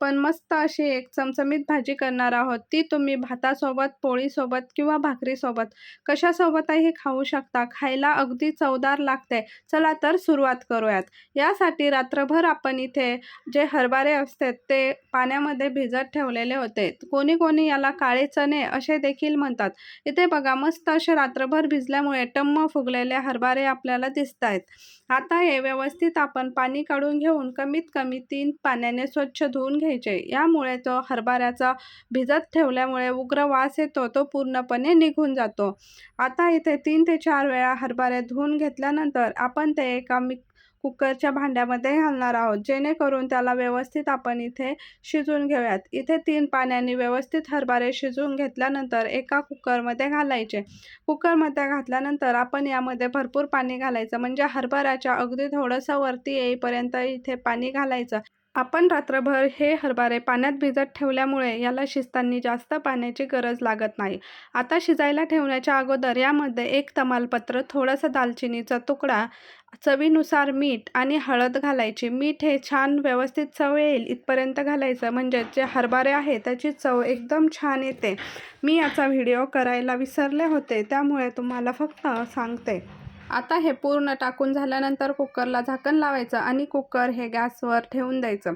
पण मस्त अशी एक चमचमीत भाजी करणार आहोत. ती तुम्ही भातासोबत पोळीसोबत किंवा भाकरीसोबत कशासोबतही खाऊ शकता? खायला अगदी चवदार लागते चला तर सुरुवात करूयात. यासाठी रात्रभर आपण इथे जे हरभरे असतात ते पाण्यामध्ये भिजत ठेवलेले होते. कोणी कोणी याला काळे चणे असे देखील म्हणतात. इथे बघा मस्त असे रात्रभर भिजल्यामुळे टम्म फुगलेले हरभरे आपल्याला दिसत आहेत आता हे व्यवस्थित आपण पाणी काढून घेऊन कमीत कमी तीन पाण्याने स्वच्छ धुवून घ्यायचे. यामुळे तो हरभऱ्याचा भिजत ठेवल्यामुळे उग्र वास येतो तो पूर्णपणे निघून जातो. आता इथे तीन ते चार वेळा हरभरे धुवून घेतल्यानंतर आपण ते एका मिक कुकरच्या भांड्यामध्ये घालणार आहोत जेणेकरून त्याला व्यवस्थित आपण इथे शिजून घेऊयात. इथे तीन पाण्याने व्यवस्थित हरभरे शिजवून घेतल्यानंतर एका कुकरमध्ये घालायचे. कुकरमध्ये घातल्यानंतर आपण यामध्ये भरपूर पाणी घालायचं म्हणजे हरभऱ्याच्या अगदी थोडंसं वरती येईपर्यंत इथे पाणी घालायचं. आपण रात्रभर हे हरभरे पाण्यात भिजत ठेवल्यामुळे याला शिजताना जास्त पाण्याची गरज लागत नाही. आता शिजायला ठेवण्याच्या अगोदर यामध्ये एक तमालपत्र थोडासा दालचिनीचा तुकडा चवीनुसार मीठ आणि हळद घालायची. मीठ हे छान व्यवस्थित चव येईल इथपर्यंत घालायचं. म्हणजे जे हरभरे आहे त्याची चव एकदम छान येते. मी याचा व्हिडिओ करायला विसरले होते. त्यामुळे तुम्हाला फक्त सांगते. आता हे पूर्ण टाकून झाल्यानंतर कुकरला झाकण लावायचं आणि कुकर हे गॅसवर ठेवून द्यायचं.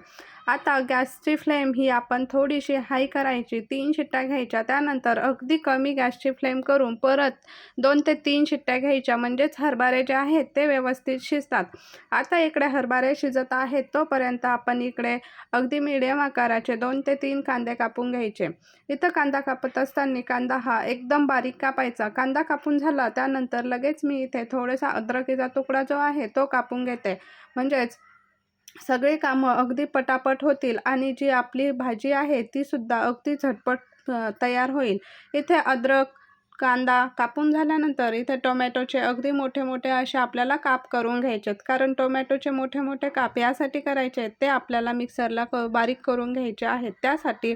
आता गॅसची फ्लेम ही आपण थोडीशी हाय करायची. तीन शिट्ट्या घ्यायच्या. त्यानंतर अगदी कमी गॅसची फ्लेम करून परत दोन ते तीन शिट्ट्या घ्यायच्या. म्हणजेच हरभरे जे आहेत ते व्यवस्थित शिजतात. आता इकडे हरभरे शिजत आहेत तोपर्यंत आपण इकडे अगदी मिडियम आकाराचे दोन ते तीन कांदे कापून घ्यायचे. इथं कांदा कापत असताना कांदा हा एकदम बारीक कापायचा. कांदा कापून झाला त्यानंतर लगेच मी इथे थोडासा अद्रकीचा तुकडा जो आहे तो कापून घेते. म्हणजेच सगळी कामं अगदी पटापट होतील आणि जी आपली भाजी आहे तीसुद्धा अगदी झटपट तयार होईल. इथे अद्रक कांदा कापून झाल्यानंतर इथे टोमॅटोचे अगदी मोठे मोठे असे आपल्याला काप करून घ्यायचे आहेत कारण टोमॅटोचे मोठे मोठे काप यासाठी करायचे आहेत ते आपल्याला मिक्सरला क बारीक करून घ्यायचे आहेत. त्यासाठी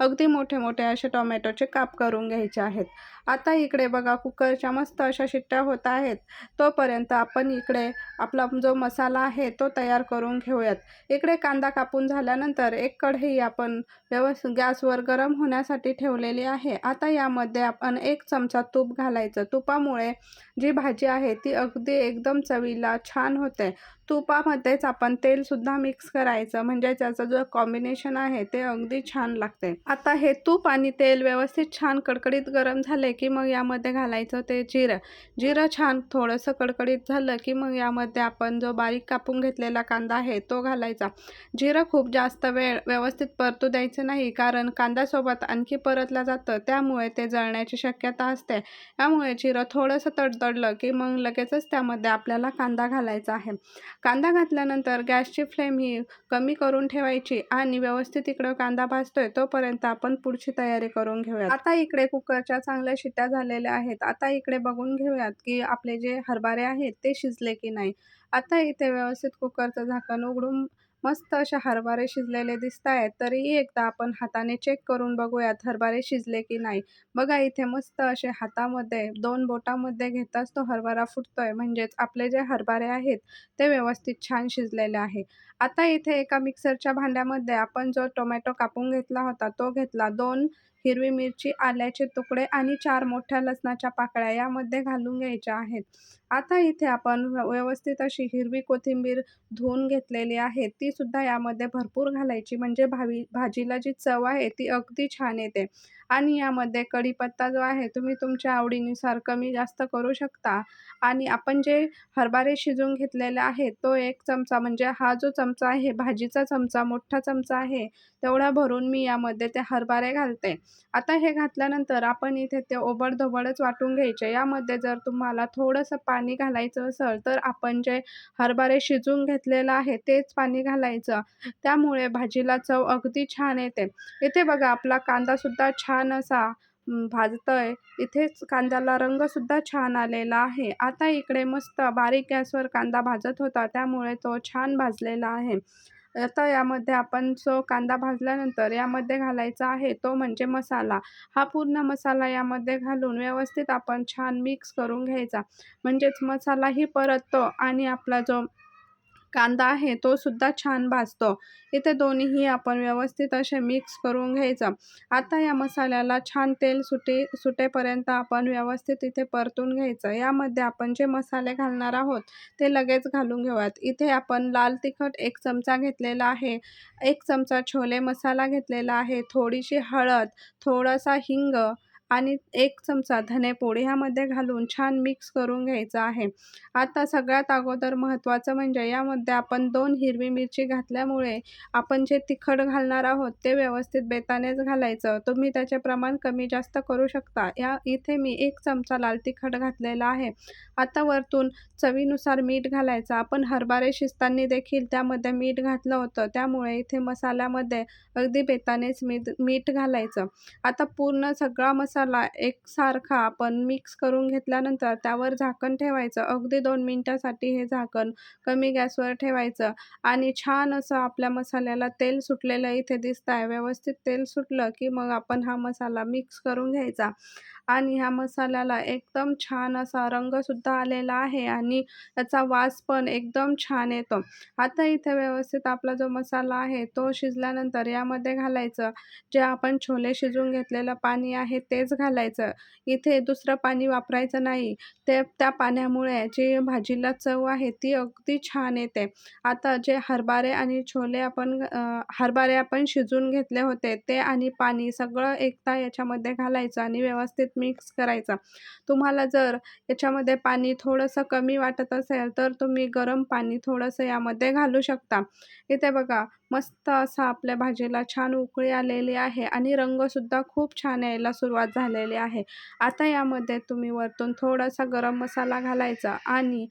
अगदी मोठे मोठे असे टोमॅटोचे काप करून घ्यायचे आहेत. आता इकडे बघा कुकरच्या मस्त अशा शिट्ट्या होत आहेत. तोपर्यंत आपण इकडे आपला जो मसाला आहे तो तयार करून घेऊयात. इकडे कांदा कापून झाल्यानंतर एक कढई आपण व्यवस्थित गॅसवर गरम होण्यासाठी ठेवलेली आहे. आता यामध्ये आपण एक चमचा तूप घालायचं. तुपामुळे जी भाजी आहे ती अगदी एकदम चवीला छान होते. तुपामध्येच आपण तेलसुद्धा मिक्स करायचं. म्हणजे त्याचं जो कॉम्बिनेशन आहे ते अगदी छान लागते. आता हे तूप आणि तेल व्यवस्थित छान कडकडीत गरम झाले की मग यामध्ये घालायचं ते जिरं. जिरं छान थोडंसं कडकडीत झालं की मग यामध्ये आपण जो बारीक कापून घेतलेला कांदा आहे तो घालायचा. जिरं खूप जास्त वेळ व्यवस्थित परतू द्यायचं नाही कारण कांद्यासोबत आणखी परतला जातं. त्यामुळे ते जळण्याची शक्यता असते. त्यामुळे जिरं थोडंसं तडतडलं की मग लगेचच त्यामध्ये आपल्याला कांदा घालायचा आहे. कांदा घातल्यानंतर गॅसची फ्लेम ही कमी करून ठेवायची आणि व्यवस्थित इकडं कांदा भाजतोय तोपर्यंत आपण पुढची तयारी करून घेऊया आता इकडे कुकरच्या चांगल्या शिट्ट्या झालेल्या आहेत. आता इकडे बघून घेऊयात की आपले जे हरभरे आहेत ते शिजले की नाही. आता इथे व्यवस्थित कुकरचं झाकण उघडून मस्त असे हरभरे शिजलेले दिसत आहेत. तरीही एकदा आपण हाताने चेक करून बघूयात हरभरे शिजले की नाही. बघा इथे मस्त असे हातामध्ये दोन बोटामध्ये घेताच तो हरभरा फुटतोय. म्हणजेच आपले जे हरभरे आहेत ते व्यवस्थित छान शिजलेले आहे. आता इथे एका मिक्सरच्या भांड्यामध्ये आपण जो टोमॅटो कापून घेतला होता तो घेतला. दोन हिरवी मिरची आल्याचे तुकडे आणि चार मोठ्या लसणाच्या पाकळ्या यामध्ये घालून घ्यायच्या आहेत. आता इथे आपण व्यवस्थित अशी हिरवी कोथिंबीर धुवून घेतलेली आहे. ती सुद्धा यामध्ये भरपूर घालायची. म्हणजे भावी भाजीला जी चव आहे ती अगदी छान येते. आणि यामध्ये कढीपत्ता जो आहे तुम्ही तुमच्या आवडीनुसार कमी जास्त करू शकता. आणि आपण जे हरभरे शिजवून घेतलेले आहे तो एक चमचा म्हणजे हा जो चमचा चमचा आहे भाजीचा चमचा मोठा चमचा आहे तेवढा भरून मी यामध्ये ते हरभरे घालते. आता हे घातल्यानंतर आपण इथे ते ओबडधोबडच वाटून घ्यायचे. यामध्ये जर तुम्हाला थोडंसं पाणी घालायचं असेल तर आपण जे हरभरे शिजवून घेतलेलं आहे तेच पाणी घालायचं. त्यामुळे भाजीला चव अगदी छान येते. इथे बघा आपला कांदासुद्धा छान असा भाजतोय. इथेच कांद्याला रंगसुद्धा छान आलेला आहे. आता इकडे मस्त बारीक गॅसवर कांदा भाजत होता त्यामुळे तो छान भाजलेला आहे. आता यामध्ये आपण जो कांदा भाजल्यानंतर यामध्ये घालायचा आहे तो म्हणजे मसाला. हा पूर्ण मसाला यामध्ये घालून व्यवस्थित आपण छान मिक्स करून घ्यायचा. म्हणजेच मसालाही परततो आणि आपला जो कांदा आहे तो सुद्धा छान भाजतो. इथे दोन्हीही आपण व्यवस्थित असे मिक्स करून घ्यायचं. आता या मसाल्याला छान तेल सुटे सुटेपर्यंत आपण व्यवस्थित इथे परतून घ्यायचं. यामध्ये आपण जे मसाले घालणार आहोत ते लगेच घालून घेऊयात. इथे आपण लाल तिखट एक चमचा घेतलेला आहे. एक चमचा छोले मसाला घेतलेला आहे. थोडीशी हळद थोडासा हिंग आणि एक चमचा धनेपूड ह्यामध्ये घालून छान मिक्स करून घ्यायचं आहे. आता सगळ्यात अगोदर महत्त्वाचं म्हणजे यामध्ये आपण दोन हिरवी मिरची घातल्यामुळे आपण जे तिखट घालणार आहोत ते व्यवस्थित बेतानेच घालायचं. तुम्ही त्याचे प्रमाण कमी जास्त करू शकता. या इथे मी एक चमचा लाल तिखट घातलेला आहे. आता वरतून चवीनुसार मीठ घालायचं. आपण हरभरे शिजताना देखील त्यामध्ये मीठ घातलं होतं. त्यामुळे इथे मसाल्यामध्ये अगदी बेतानेच मीठ मीठ घालायचं. आता पूर्ण सगळा मसाला मसाला एकसारखा आपण मिक्स करून घेतल्यानंतर त्यावर झाकण ठेवायचं. अगदी दोन मिनटासाठी हे झाकण कमी गॅसवर ठेवायचं आणि छान असं आपल्या मसाल्याला तेल सुटलेलं इथे दिसत आहे व्यवस्थित तेल सुटलं की मग आपण हा मसाला मिक्स करून घ्यायचा. आणि ह्या मसाल्याला एकदम छान असा रंगसुद्धा आलेला आहे आणि त्याचा वास पण एकदम छान येतो. आता इथे व्यवस्थित आपला जो मसाला आहे तो शिजल्यानंतर यामध्ये घालायचं. जे आपण छोले शिजवून घेतलेलं पाणी आहे तेच घालायचं. इथे दुसरं पाणी वापरायचं नाही. ते त्या पाण्यामुळे जी भाजीला चव आहे ती अगदी छान येते. आता जे हरभरे आणि छोले आपण हरभरे आपण शिजवून घेतले होते ते आणि पाणी सगळं एकता याच्यामध्ये घालायचं आणि व्यवस्थित मिक्स करायचं. तुम्हाला जर याच्यामध्ये पाणी थोडंसं कमी वाटत असेल तर तुम्ही गरम पाणी थोडंसं यामध्ये घालू शकता. इथे बघा मस्त असा आपल्या भाजीला छान उकळी आलेली आहे आणि रंगसुद्धा खूप छान यायला सुरुवात झालेली आहे. आता यामध्ये तुम्ही वरतून थोडासा गरम मसाला घालायचा आणि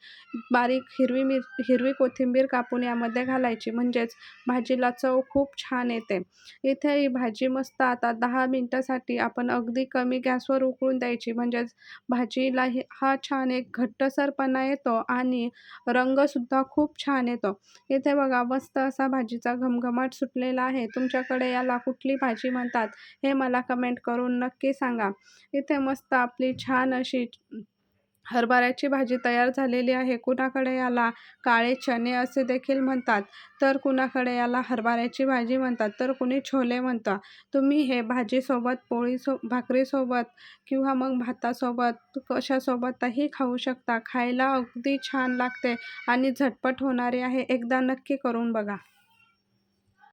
बारीक हिरवी मिर हिरवी कोथिंबीर कापून यामध्ये घालायची. म्हणजेच भाजीला चव खूप छान येते. इथे ही भाजी मस्त आता दहा मिनटासाठी आपण अगदी कमी गॅसवर उकळून द्यायची. म्हणजेच भाजीला हा छान एक घट्टसरपणा येतो आणि रंगसुद्धा खूप छान येतो. इथे बघा मस्त असा भाजीचा घमघमाट सुटलेला आहे. तुमच्याकडे याला कुठली भाजी म्हणतात हे मला कमेंट करून नक्की सांगा. इथे मस्त आपली छान अशी हरभऱ्याची भाजी तयार झालेली आहे. कुणाकडे याला काळे चणे असे देखील म्हणतात? तर कुणाकडे याला हरभऱ्याची भाजी म्हणतात? तर कुणी छोले म्हणतात तुम्ही हे भाजीसोबत पोळीसो भाकरीसोबत किंवा मग भातासोबत कशासोबतही खाऊ शकता. खायला अगदी छान लागते आणि झटपट होणारी आहे. एकदा नक्की करून बघा.